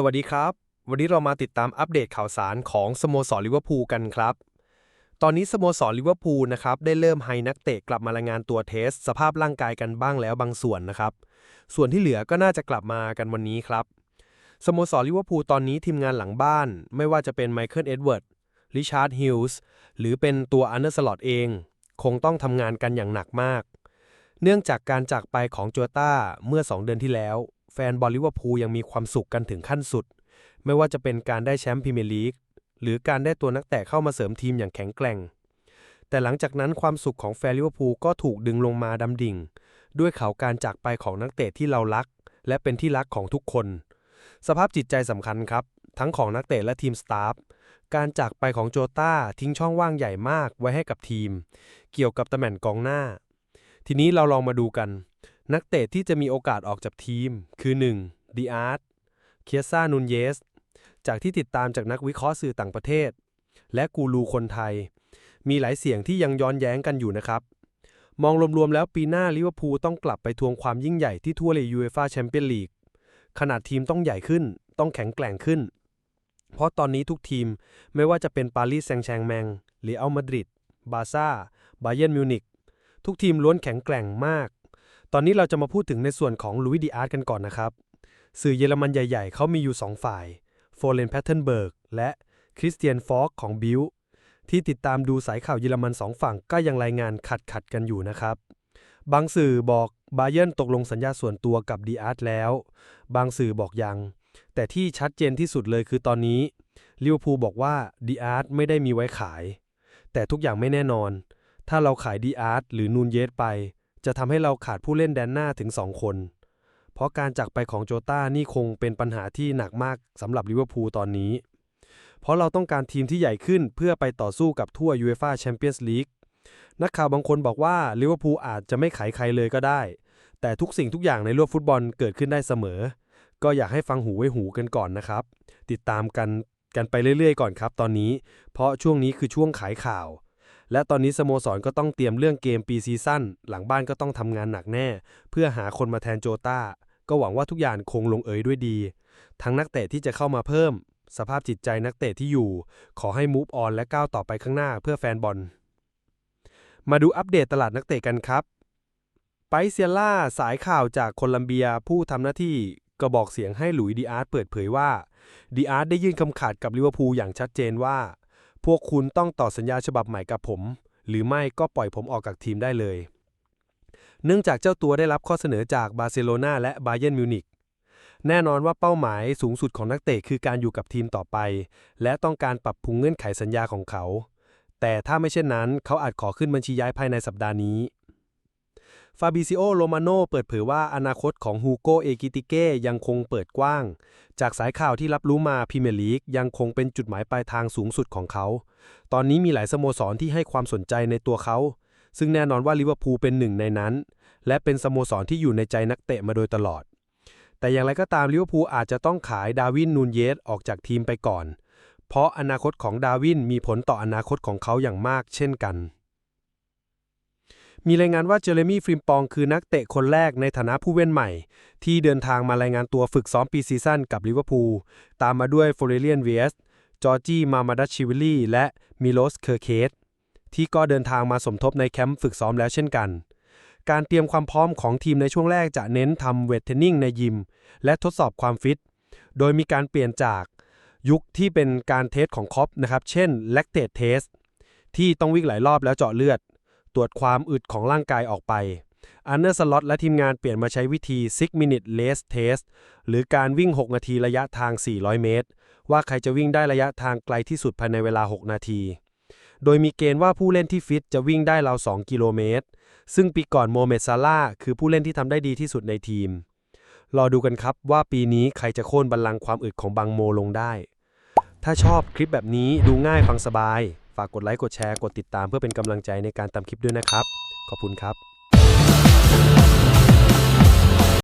สวัสดีครับ วันนี้เรามาติดตามอัปเดตข่าวสารของสโมสรลิเวอร์พูลกันครับ ตอนนี้สโมสรลิเวอร์พูลนะครับได้เริ่มให้นักเตะกลับมารายงานตัวเทส สภาพร่างกายกันบ้างแล้วบางส่วนนะครับ ส่วนที่เหลือก็น่าจะกลับมากันวันนี้ครับ สโมสรลิเวอร์พูลตอนนี้ทีมงานหลังบ้าน ไม่ว่าจะเป็นไมเคิลเอ็ดเวิร์ดริชาร์ดฮิลส์หรือเป็นตัวอันเดอร์สลอตเอง คงต้องทำงานกันอย่างหนักมาก เนื่องจากการจากไปของโจต้าเมื่อ 2 เดือนที่แล้ว ฟนบอลลิเวอร์พูลยังมีความสุขกันถึงขั้นสุด ไม่ว่าจะเป็นการได้แชมป์พรีเมียร์ลีกหรือการได้ตัวนักเตะเข้ามาเสริมทีมอย่างแข็งแกร่ง แต่หลังจากนั้นความสุขของแฟนลิเวอร์พูลก็ถูกดึงลงมาดำดิ่ง ด้วยข่าวการจากไปของนักเตะที่เรารัก และเป็นที่รักของทุกคน สภาพจิตใจสำคัญครับ ทั้งของนักเตะและทีมสตาฟการจากไปของโจต้าทิ้งช่องว่างใหญ่มากไว้ให้กับทีม เกี่ยวกับตำแหน่งกองหน้า ทีนี้เราลองมาดูกัน นักเตะที่จะมีโอกาสออกจากทีม คือ 1. ดีอาร์ตเคียซ่านูนเยส จากที่ติดตามจากนักวิเคราะห์สื่อต่างประเทศ และกูรูคนไทย มีหลายเสียงที่ยังย้อนแย้งกันอยู่นะครับ มองรวมๆแล้วปีหน้าลิเวอร์พูลต้องกลับไปทวงความยิ่งใหญ่ที่ทั่วเลยยูเอฟ่าแชมเปี้ยนลีกขนาดทีมต้องใหญ่ขึ้น ต้องแข็งแกร่งขึ้น เพราะตอนนี้ทุกทีมไม่ว่าจะเป็นปารีสแซงต์แชงแมงหรืออัลมาดริด บาซ่า บาเยิร์นมิวนิกทุกทีมล้วนแข็งแกร่งมาก ตอนนี้เราจะมาพูดถึงในส่วนของลุยดีอาร์ตกันก่อนนะครับ สื่อเยอรมันใหญ่ ๆ เขามีอยู่ 2 ฝ่ายโฟเลนแพทเทนเบิร์กและคริสเตียนฟอกของบิลที่ติดตามดูสายข่าวเยอรมันสองฝั่งก็ยังรายงานขัดขัดกันอยู่นะครับ บางสื่อบอกบาเยินตกลงสัญญาส่วนตัวกับดีอาร์ตแล้ว บางสื่อบอกยัง แต่ที่ชัดเจนที่สุดเลยคือตอนนี้ลิเวอร์พูลบอกว่าดีอาร์ตไม่ได้มีไว้ขาย แต่ทุกอย่างไม่แน่นอน ถ้าเราขายดีอาร์ตหรือนูนเยสไป จะทำให้เราขาดผู้เล่นแดนหน้าถึง 2 คน เพราะการจากไปของโจต้านี่คงเป็นปัญหาที่หนักมากสำหรับลิเวอร์พูลตอนนี้ เพราะเราต้องการทีมที่ใหญ่ขึ้นเพื่อไปต่อสู้กับทั่วยูเอฟ่าแชมเปี้ยนส์ลีกนักข่าวบางคนบอกว่าลิเวอร์พูลอาจจะไม่ขายใครเลยก็ได้ แต่ทุกสิ่งทุกอย่างในโลกฟุตบอลเกิดขึ้นได้เสมอ ก็อยากให้ฟังหูไว้หูกันก่อนนะครับ ติดตามกันกันไปเรื่อยๆ ก่อนครับตอนนี้ เพราะช่วงนี้คือช่วงขายข่าว และตอนนี้สโมสรก็ต้องเตรียมเรื่องเกมปีซีซั่นหลังบ้านก็ต้องทำงานหนักแน่ เพื่อหาคนมาแทนโจตาก็หวังว่าทุกอย่างคงลงเอยด้วยดี ทั้งนักเตะที่จะเข้ามาเพิ่ม สภาพจิตใจนักเตะที่อยู่ ขอให้มูฟออนและก้าวต่อไปข้างหน้าเพื่อแฟนบอล มาดูอัปเดตตลาดนักเตะกันครับ ไปเซียล่าสายข่าวจากโคลัมเบียผู้ทำหน้าที่กระบอกเสียงให้หลุยส์ดีอาร์ตเปิดเผยว่าดีอาร์ตได้ยื่นคำขาดกับลิเวอร์พูลอย่างชัดเจนว่า พวกคุณต้องต่อสัญญาฉบับใหม่กับผม หรือไม่ก็ปล่อยผมออกจากทีมได้เลย เนื่องจากเจ้าตัวได้รับข้อเสนอจากบาร์เซโลนาและบาเยิร์นมิวนิกแน่นอนว่าเป้าหมายสูงสุดของนักเตะคือการอยู่กับทีมต่อไป และต้องการปรับปรุงเงื่อนไขสัญญาของเขา แต่ถ้าไม่เช่นนั้น เขาอาจขอขึ้นบัญชีย้ายภายในสัปดาห์นี้ ฟาบิซิโอ โรมาโนเปิดเผยว่าอนาคตของฮูโกเอกิติเก้ยังคงเปิดกว้าง จากสายข่าวที่รับรู้มาพรีเมียร์ลีกยังคงเป็นจุดหมายปลายทางสูงสุดของเขา ตอนนี้มีหลายสโมสรที่ให้ความสนใจในตัวเขา ซึ่งแน่นอนว่าลิเวอร์พูลเป็นหนึ่งในนั้น และเป็นสโมสรที่อยู่ในใจนักเตะมาโดยตลอด แต่อย่างไรก็ตามลิเวอร์พูลอาจจะต้องขายดาวินนูนเยสออกจากทีมไปก่อน เพราะอนาคตของดาวินมีผลต่ออนาคตของเขาอย่างมากเช่นกัน มีรายงานว่าเจเรมี่ฟริมปองคือนักเตะคนแรกในฐานะผู้เว้นใหม่ ที่เดินทางมารายงานตัวฝึกซ้อมปีซีซั่นกับลิเวอร์พูลตามมาด้วยโฟเรเลียนเวียสจอร์จี้มามาดัชชิวิลี่และมิโลสเคอร์เคสที่ก็เดินทางมาสมทบในแคมป์ฝึกซ้อมแล้วเช่นกัน การเตรียมความพร้อมของทีมในช่วงแรกจะเน้นทำเวทเทรนนิ่งในยิม และทดสอบความฟิต โดยมีการเปลี่ยนจากยุคที่เป็นการเทสของคอปนะครับ เช่น lactate test ที่ต้องวิ่งหลายรอบแล้วเจาะเลือด ตรวจความอึดของร่างกายออกไปอันเนอร์สล็อตและทีมงานเปลี่ยนมาใช้วิธี 6 minute race test หรือการวิ่ง 6 นาทีระยะทาง 400 เมตร ว่าใครจะวิ่งได้ระยะทางไกลที่สุดภายในเวลา 6 นาที โดยมีเกณฑ์ว่าผู้เล่นที่ฟิตจะวิ่งได้ราว 2 กิโลเมตร ซึ่งปีก่อนโมเมดซาร่าคือผู้เล่นที่ทำได้ดีที่สุดในทีม รอดูกันครับว่าปีนี้ใครจะโค่นบัลลังก์ความอึดของบังโมลงได้ ถ้าชอบคลิปแบบนี้ดูง่ายฟังสบาย ฝากกดไลค์กดแชร์กดติดตามเพื่อเป็นกำลังใจในการทำคลิปด้วยนะครับ ขอบคุณครับ